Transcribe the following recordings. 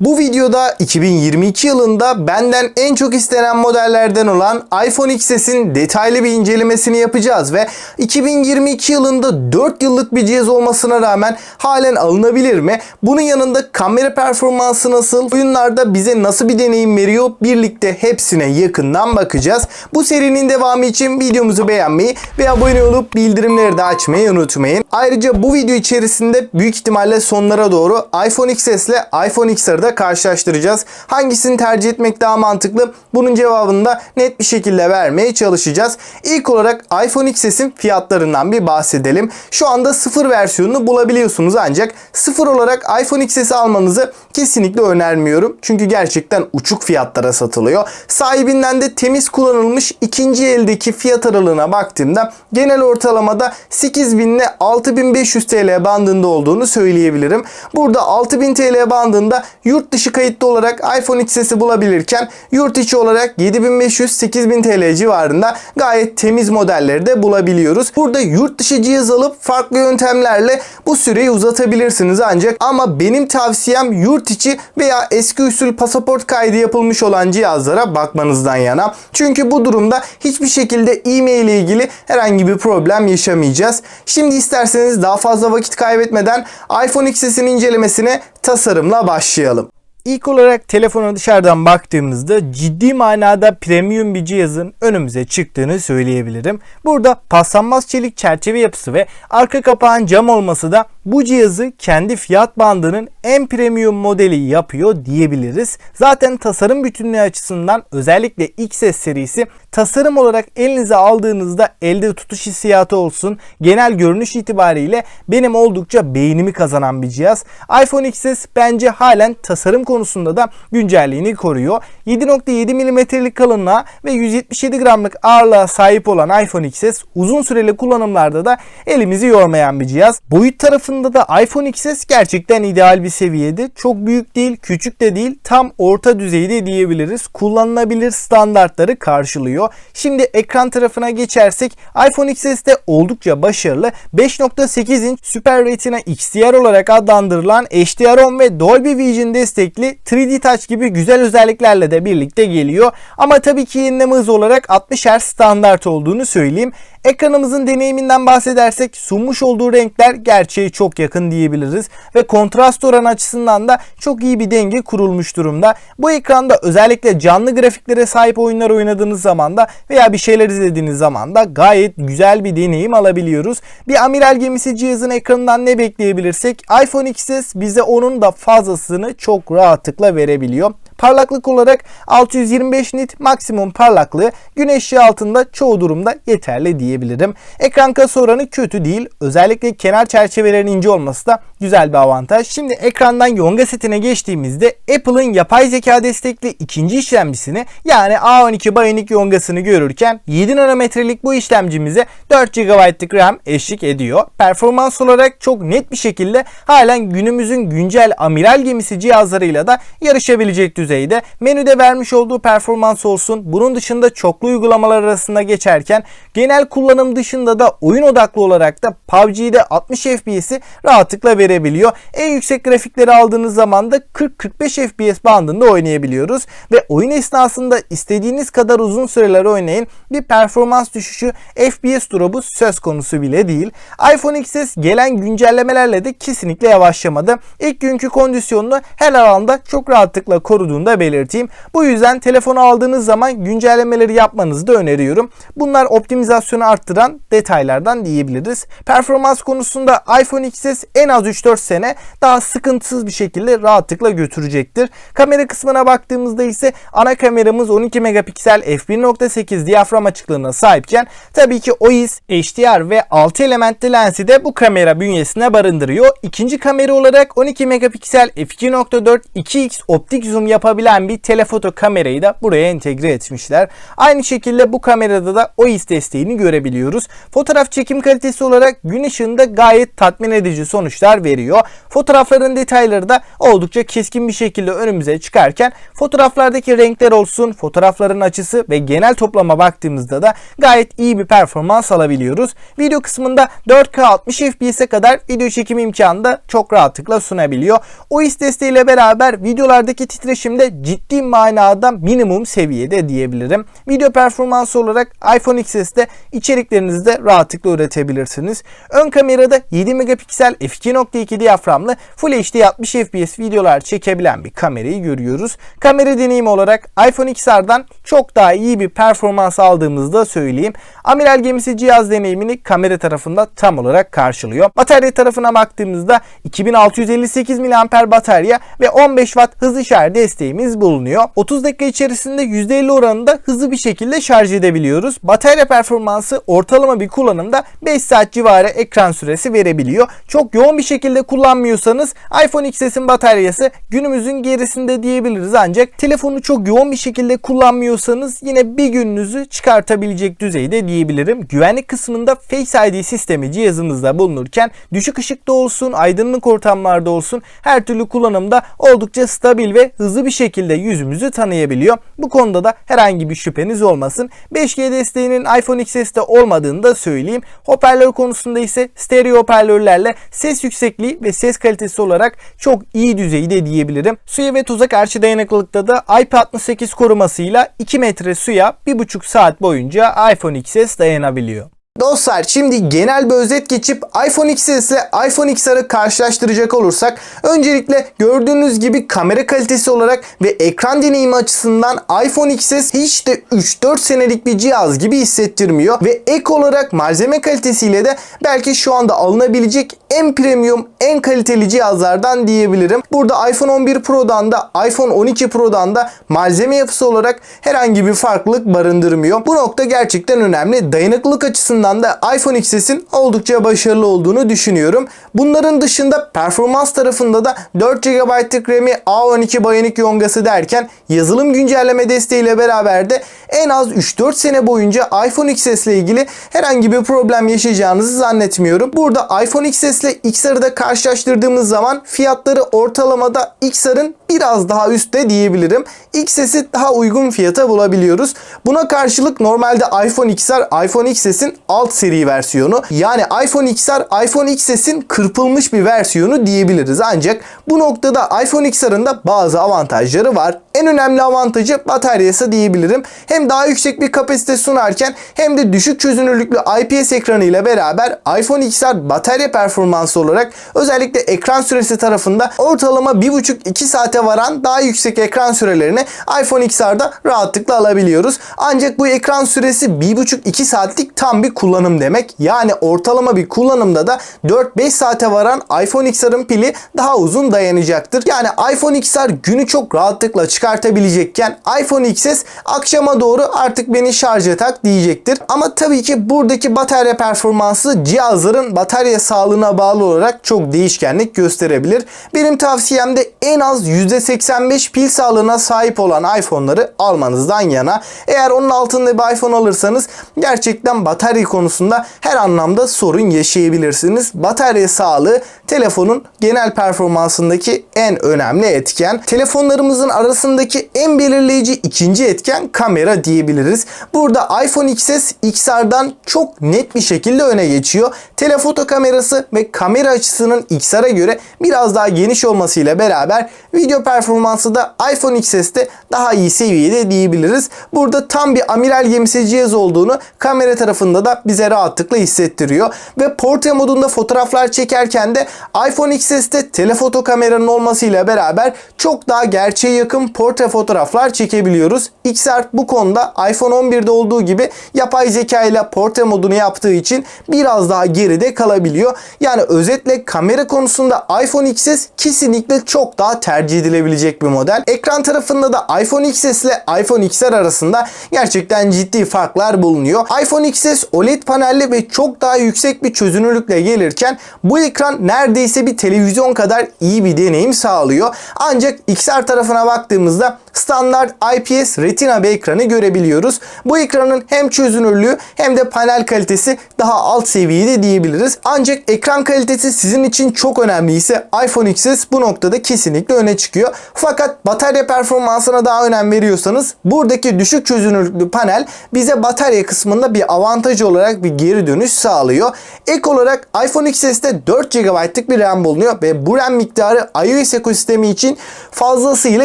Bu videoda 2022 yılında benden en çok istenen modellerden olan iPhone XS'in detaylı bir incelemesini yapacağız ve 2022 yılında 4 yıllık bir cihaz olmasına rağmen halen alınabilir mi? Bunun yanında kamera performansı nasıl? Oyunlarda bize nasıl bir deneyim veriyor? Birlikte hepsine yakından bakacağız. Bu serinin devamı için videomuzu beğenmeyi ve abone olup bildirimleri de açmayı unutmayın. Ayrıca bu video içerisinde büyük ihtimalle sonlara doğru iPhone XS ile iPhone XR'ı da karşılaştıracağız. Hangisini tercih etmek daha mantıklı? Bunun cevabını da net bir şekilde vermeye çalışacağız. İlk olarak iPhone XS'in fiyatlarından bir bahsedelim. Şu anda sıfır versiyonunu bulabiliyorsunuz ancak sıfır olarak iPhone XS'i almanızı kesinlikle önermiyorum. Çünkü gerçekten uçuk fiyatlara satılıyor. Sahibinden de temiz kullanılmış ikinci eldeki fiyat aralığına baktığımda genel ortalamada 8000 ile 6500 TL bandında olduğunu söyleyebilirim. Burada 6000 TL bandında yurt dışı kayıtlı olarak iPhone XS'i bulabilirken yurt içi olarak 7500-8000 TL civarında gayet temiz modelleri de bulabiliyoruz. Burada yurt dışı cihaz alıp farklı yöntemlerle bu süreyi uzatabilirsiniz ancak ama benim tavsiyem yurt içi veya eski usul pasaport kaydı yapılmış olan cihazlara bakmanızdan yana. Çünkü bu durumda hiçbir şekilde e-mail ile ilgili herhangi bir problem yaşamayacağız. Şimdi isterseniz daha fazla vakit kaybetmeden iPhone XS'in incelemesine tasarımla başlayalım. İlk olarak telefona dışarıdan baktığımızda ciddi manada premium bir cihazın önümüze çıktığını söyleyebilirim. Burada paslanmaz çelik çerçeve yapısı ve arka kapağın cam olması da bu cihazı kendi fiyat bandının en premium modeli yapıyor diyebiliriz. Zaten tasarım bütünlüğü açısından özellikle XS serisi tasarım olarak elinize aldığınızda elde tutuş hissiyatı olsun genel görünüş itibariyle benim oldukça beğenimi kazanan bir cihaz. iPhone XS bence halen tasarım konusunda da güncelliğini koruyor. 7.7 mm'lik kalınlığa ve 177 gramlık ağırlığa sahip olan iPhone XS uzun süreli kullanımlarda da elimizi yormayan bir cihaz. Boyut tarafında da iPhone XS gerçekten ideal bir seviyede. Çok büyük değil, küçük de değil, tam orta düzeyde diyebiliriz. Kullanılabilir standartları karşılıyor. Şimdi ekran tarafına geçersek iPhone XS'de oldukça başarılı 5.8 inç Super Retina XDR olarak adlandırılan HDR10 ve Dolby Vision destekli 3D Touch gibi güzel özelliklerle de birlikte geliyor. Ama tabii ki yenileme hızı olarak 60 Hz standart olduğunu söyleyeyim. Ekranımızın deneyiminden bahsedersek sunmuş olduğu renkler gerçeğe çok yakın diyebiliriz ve kontrast oranı açısından da çok iyi bir denge kurulmuş durumda. Bu ekranda özellikle canlı grafiklere sahip oyunlar oynadığınız zaman da veya bir şeyler izlediğiniz zaman da gayet güzel bir deneyim alabiliyoruz. Bir amiral gemisi cihazın ekranından ne bekleyebilirsek iPhone XS bize onun da fazlasını çok rahatlıkla verebiliyor. Parlaklık olarak 625 nit maksimum parlaklığı güneş altında çoğu durumda yeterli diyebilirim. Ekran kasa oranı kötü değil. Özellikle kenar çerçevelerin ince olması da güzel bir avantaj. Şimdi ekrandan Yonga setine geçtiğimizde Apple'ın yapay zeka destekli ikinci işlemcisini yani A12 Bionic Yongas'ını görürken 7 nanometrelik bu işlemcimize 4 GB'lık RAM eşlik ediyor. Performans olarak çok net bir şekilde halen günümüzün güncel amiral gemisi cihazlarıyla da yarışabilecek düzeyde. Menüde vermiş olduğu performans olsun. Bunun dışında çoklu uygulamalar arasında geçerken genel kullanım dışında da oyun odaklı olarak da PUBG'de 60 FPS'i rahatlıkla verebiliyor. En yüksek grafikleri aldığınız zaman da 40-45 FPS bandında oynayabiliyoruz ve oyun esnasında istediğiniz kadar uzun süreler oynayın bir performans düşüşü FPS drop'u söz konusu bile değil. iPhone XS gelen güncellemelerle de kesinlikle yavaşlamadı. İlk günkü kondisyonunu her alanda çok rahatlıkla koruduğunu da belirteyim. Bu yüzden telefonu aldığınız zaman güncellemeleri yapmanızı da öneriyorum. Bunlar optimizasyonu arttıran detaylardan diyebiliriz. Performans konusunda iPhone XS en az 3-4 sene daha sıkıntısız bir şekilde rahatlıkla götürecektir. Kamera kısmına baktığımızda ise ana kameramız 12 megapiksel f1.8 diyafram açıklığına sahipken tabii ki OIS, HDR ve 6 elementli lensi de bu kamera bünyesine barındırıyor. İkinci kamera olarak 12 megapiksel f2.4 2x optik zoom yapabilen bir telefoto kamerayı da buraya entegre etmişler. Aynı şekilde bu kamerada da OIS desteğini görebiliyoruz. Fotoğraf çekim kalitesi olarak gün ışığında gayet tatmin edici sonuçlar veriyor. Fotoğrafların detayları da oldukça keskin bir şekilde önümüze çıkarken fotoğraflardaki renkler olsun, fotoğrafların açısı ve genel toplama baktığımızda da gayet iyi bir performans alabiliyoruz. Video kısmında 4K 60 FPS'e kadar video çekim imkanı da çok rahatlıkla sunabiliyor. OIS desteğiyle beraber videolardaki titreşim de ciddi manada minimum seviyede diyebilirim. Video performansı olarak iPhone XS'de içeriklerinizi de rahatlıkla üretebilirsiniz. Ön kamerada 7 megapiksel f2.2 diyaframlı Full HD 60 FPS videolar çekebilen bir kamerayı görüyoruz. Kamera deneyimi olarak iPhone XR'dan çok daha iyi bir performans aldığımızı da söyleyeyim. Amiral gemisi cihaz deneyimini kamera tarafında tam olarak karşılıyor. Batarya tarafına baktığımızda 2658 mAh batarya ve 15 Watt hızlı şarj desteğimiz bulunuyor. 30 dakika içerisinde %50 oranında hızlı bir şekilde şarj edebiliyoruz. Batarya performansı ortalama bir kullanımda 5 saat civarı ekran süresi verebiliyor. Çok yoğun bir şekilde kullanmıyorsanız iPhone XS'in bataryası günümüzün gerisinde diyebiliriz ancak telefonu çok yoğun bir şekilde kullanmıyorsanız yine bir gününüzü çıkartabilecek düzeyde diyebilirim. Güvenlik kısmında Face ID sistemi cihazımızda bulunurken düşük ışıkta olsun, aydınlık ortamlarda olsun her türlü kullanımda oldukça stabil ve hızlı bir şekilde yüzümüzü tanıyabiliyor. Bu konuda da herhangi bir şüpheniz olmasın. 5G desteğinin iPhone XS'te olmadığını da söyleyeyim. Hoparlör konusunda ise stereo hoparlörlerle ses yüksekliği ve ses kalitesi olarak çok iyi düzeyde diyebilirim. Suya ve tuza karşı dayanıklılıkta da IP68 korumasıyla 2 metre suya 1,5 saat boyunca iPhone XS dayanabiliyor. Dostlar şimdi genel bir özet geçip iPhone XS ile iPhone XR'ı karşılaştıracak olursak öncelikle gördüğünüz gibi kamera kalitesi olarak ve ekran deneyimi açısından iPhone XS hiç de 3-4 senelik bir cihaz gibi hissettirmiyor ve ek olarak malzeme kalitesiyle de belki şu anda alınabilecek en premium, en kaliteli cihazlardan diyebilirim. Burada iPhone 11 Pro'dan da iPhone 12 Pro'dan da malzeme yapısı olarak herhangi bir farklılık barındırmıyor. Bu nokta gerçekten önemli. Dayanıklılık açısından da iPhone XS'in oldukça başarılı olduğunu düşünüyorum. Bunların dışında performans tarafında da 4 GB'lık RAM'i A12 Bionic Yonga'sı derken yazılım güncelleme desteğiyle beraber de en az 3-4 sene boyunca iPhone XS ile ilgili herhangi bir problem yaşayacağınızı zannetmiyorum. Burada iPhone XS ile XR'ı da karşılaştırdığımız zaman fiyatları ortalamada XR'ın biraz daha üstte diyebilirim. XS'i daha uygun fiyata bulabiliyoruz. Buna karşılık normalde iPhone XR, iPhone XS'in alt seri versiyonu. Yani iPhone XR, iPhone XS'in kırpılmış bir versiyonu diyebiliriz. Ancak bu noktada iPhone XR'ın da bazı avantajları var. En önemli avantajı bataryası diyebilirim. Hem daha yüksek bir kapasite sunarken hem de düşük çözünürlüklü IPS ekranı ile beraber iPhone XR batarya performansı olarak özellikle ekran süresi tarafında ortalama 1,5-2 saate varan daha yüksek ekran sürelerini iPhone XR'da rahatlıkla alabiliyoruz. Ancak bu ekran süresi 1,5-2 saatlik tam bir kullanım demek. Yani ortalama bir kullanımda da 4-5 saate varan iPhone XR'ın pili daha uzun dayanacaktır. Yani iPhone XR günü çok rahatlıkla çıkartabilecekken iPhone XS akşama doğru artık beni şarja tak diyecektir. Ama tabii ki buradaki batarya performansı cihazların batarya sağlığına bağlı olarak çok değişkenlik gösterebilir. Benim tavsiyem de en az %85 pil sağlığına sahip olan iPhone'ları almanızdan yana. Eğer onun altında bir iPhone alırsanız gerçekten batarya konusunda her anlamda sorun yaşayabilirsiniz. Batarya sağlığı telefonun genel performansındaki en önemli etken. Telefonlarımızın arasındaki en belirleyici ikinci etken kamera diyebiliriz. Burada iPhone XS XR'dan çok net bir şekilde öne geçiyor. Telefoto kamerası ve kamera açısının XR'a göre biraz daha geniş olmasıyla beraber video performansı da iPhone XS'te daha iyi seviyede diyebiliriz. Burada tam bir amiral gemisi cihaz olduğunu kamera tarafında da bize rahatlıkla hissettiriyor. Ve portre modunda fotoğraflar çekerken de iPhone XS'te telefoto kameranın olmasıyla beraber çok daha gerçeğe yakın portre fotoğraflar çekebiliyoruz. XR bu konuda iPhone 11'de olduğu gibi yapay zeka ile portre modunu yaptığı için biraz daha geride kalabiliyor. Yani özetle kamera konusunda iPhone XS kesinlikle çok daha tercih edilebilecek bir model. Ekran tarafında da iPhone XS ile iPhone XR arasında gerçekten ciddi farklar bulunuyor. iPhone XS OLED panelli ve çok daha yüksek bir çözünürlükle gelirken bu ekran neredeyse bir televizyon kadar iyi bir deneyim sağlıyor. Ancak XR tarafına baktığımızda standart IPS Retina bir ekranı görebiliyoruz. Bu ekranın hem çözünürlüğü hem de panel kalitesi daha alt seviyede diyebiliriz. Ancak ekran kalitesi sizin için çok önemliyse iPhone XS bu noktada kesinlikle öne çıkıyor. Fakat batarya performansına daha önem veriyorsanız buradaki düşük çözünürlüklü panel bize batarya kısmında bir avantaj olarak bir geri dönüş sağlıyor. Ek olarak iPhone XS'te 4 GB'lık bir RAM bulunuyor ve bu RAM miktarı iOS ekosistemi için fazlasıyla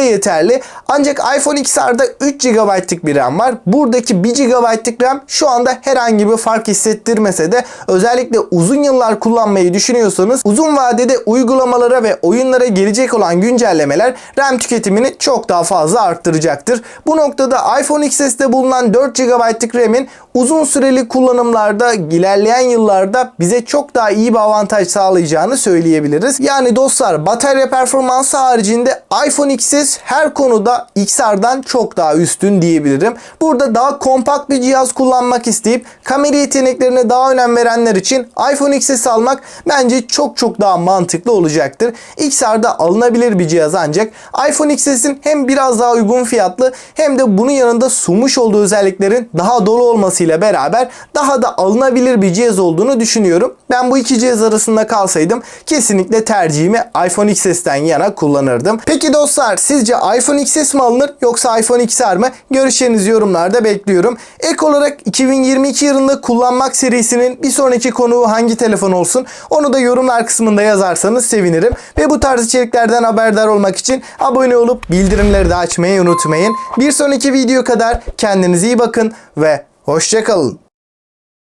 yeterli. Ancak iPhone XR'da 3 GB'lık bir RAM var. Buradaki 1 GB'lık RAM şu anda herhangi bir fark hissettirmese de özellikle uzun yıllar kullanmayı düşünüyorsanız uzun vadede uygulamalara ve oyunlara gelecek olan güncellemeler RAM tüketimini çok daha fazla arttıracaktır. Bu noktada iPhone XS'te bulunan 4 GB'lık RAM'in uzun süreli kullanımlarda ilerleyen yıllarda bize çok daha iyi bir avantaj sağlayacağını söyleyebiliriz. Yani dostlar batarya performansı haricinde iPhone XS her konuda XR'dan çok daha üstün diyebilirim. Burada daha kompakt bir cihaz kullanmak isteyip kamera yeteneklerine daha önem verenler için iPhone XS almak bence çok çok daha mantıklı olacaktır. XR'da alınabilir bir cihaz ancak iPhone XS'in hem biraz daha uygun fiyatlı hem de bunun yanında sunmuş olduğu özelliklerin daha dolu olmasıyla beraber daha da alınabilir bir cihaz olduğunu düşünüyorum. Ben bu iki cihaz arasında kalsaydım kesinlikle tercihimi iPhone XS'ten yana kullanırdım. Peki dostlar sizce iPhone XS mi alınır yoksa iPhone XR mı? Görüşlerinizi yorumlarda bekliyorum. Ek olarak 2022 yılında kullanmak serisinin bir sonraki konuğu hangi telefon olsun onu da yorumlar kısmında yazarsanız sevinirim. Ve bu tarz içeriklerden haberdar olmak için abone olup bildirimleri de açmayı unutmayın. Bir sonraki video kadar kendinize iyi bakın ve hoşçakalın.